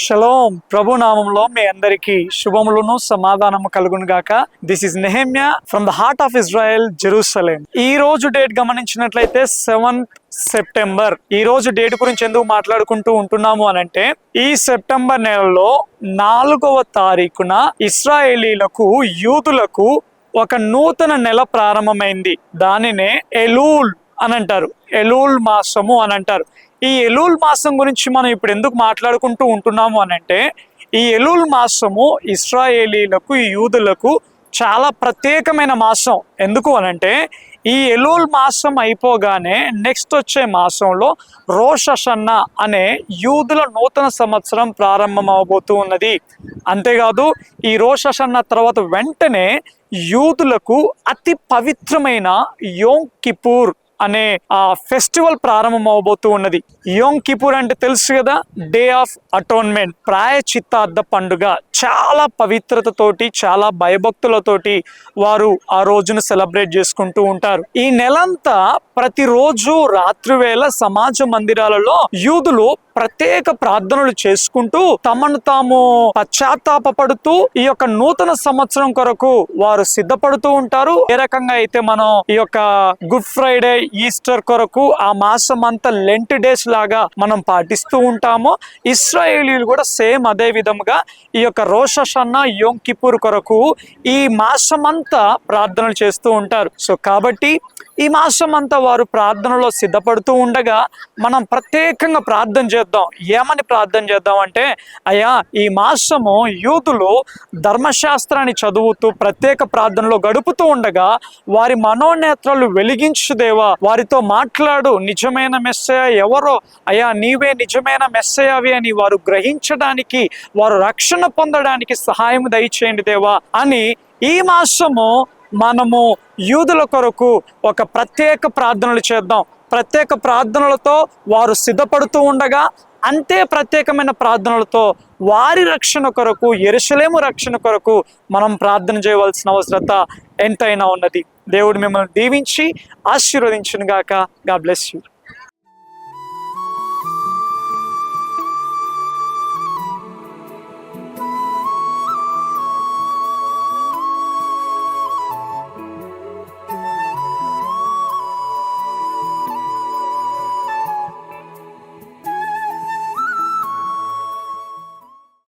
Shalom ప్రభు నామంలో మీ అందరికి శుభములను సమాధానము కలుగును గాక this is Nehemiah from the heart of Israel Jerusalem ఈ రోజు డేట్ గమనించినట్లయితే సెవెంత్ సెప్టెంబర్ ఈ రోజు డేట్ గురించి ఎందుకు మాట్లాడుకుంటూ ఉంటున్నాము అని అంటే ఈ సెప్టెంబర్ నెలలో నాలుగవ తారీఖున ఇస్రాయేలీలకు యూదులకు ఒక నూతన నెల ప్రారంభమైంది. దానినే ఎలూల్ అని అంటారు ఎలూల్ మాసము అని అంటారు ఈ ఎలూల్ మాసం గురించి మనం ఇప్పుడు ఎందుకు మాట్లాడుకుంటూ ఉంటున్నాము అని అంటే ఈ ఎలూల్ మాసము ఇస్రాయేలీలకు యూదులకు చాలా ప్రత్యేకమైన మాసం. ఎందుకు అనంటే ఈ ఎలూల్ మాసం అయిపోగానే నెక్స్ట్ వచ్చే మాసంలో రోషన్న అనే యూదుల నూతన సంవత్సరం ప్రారంభం అవబోతూ ఉన్నది. అంతేకాదు ఈ రోషన్న తర్వాత వెంటనే యూదులకు అతి పవిత్రమైన యోం కిపూర్ అనే ఆ ఫెస్టివల్ ప్రారంభం అవబోతూ ఉన్నది. యోంగ్ కిపూర్ అంటే తెలుసు కదా డే ఆఫ్ అటోన్మెంట్ ప్రాయచిత్తార్థ పండుగ. చాలా పవిత్రతతోటి చాలా భయభక్తులతోటి వారు ఆ రోజును సెలబ్రేట్ చేసుకుంటూ ఉంటారు. ఈ నెలంతా ప్రతిరోజు రాత్రివేళ సమాజ మందిరాలలో యూదులు ప్రత్యేక ప్రార్థనలు చేసుకుంటూ తమను తాము పశ్చాత్తాపడుతూ ఈ యొక్క నూతన సంవత్సరం కొరకు వారు సిద్ధపడుతూ ఉంటారు. ఏ రకంగా అయితే మనం ఈ యొక్క గుడ్ ఫ్రైడే ఈస్టర్ కొరకు ఆ మాసం అంతా లెంట్ డేస్ లాగా మనం పాటిస్తూ ఉంటామో ఇస్రాయేలీలు కూడా సేమ్ అదే విధముగా ఈ యొక్క రోషన్న యోం కిపూర్ కొరకు ఈ మాసం అంతా ప్రార్థనలు చేస్తూ ఉంటారు. సో కాబట్టి ఈ మాసం అంతా వారు ప్రార్థనలో సిద్ధపడుతూ ఉండగా మనం ప్రత్యేకంగా ప్రార్థన చేద్దాం. ఏమని ప్రార్థన చేద్దాం అంటే అయ్యా ఈ మాసము యూదులు ధర్మశాస్త్రాన్ని చదువుతూ ప్రత్యేక ప్రార్థనలో గడుపుతూ ఉండగా వారి మనోనేత్రాలు వెలిగించు దేవా వారితో మాట్లాడు. నిజమైన మెస్సయ ఎవరో? అయ్యా నీవే నిజమైన మెస్సయవి అని వారు గ్రహించడానికి వారు రక్షణ పొందడానికి సహాయం దయచేయండి దేవా అని ఈ మాసము మనము యూదుల కొరకు ఒక ప్రత్యేక ప్రార్థనలు చేద్దాం. ప్రత్యేక ప్రార్థనలతో వారు సిద్ధపడుతూ ఉండగా అంతే ప్రత్యేకమైన ప్రార్థనలతో వారి రక్షణ కొరకు ఎరుసలేము రక్షణ కొరకు మనం ప్రార్థన చేయవలసిన అవసరత ఎంతైనా ఉన్నది. దేవుడు మిమ్మల్ని దీవించి ఆశీర్వదించును గాక గా బ్లెస్ యూ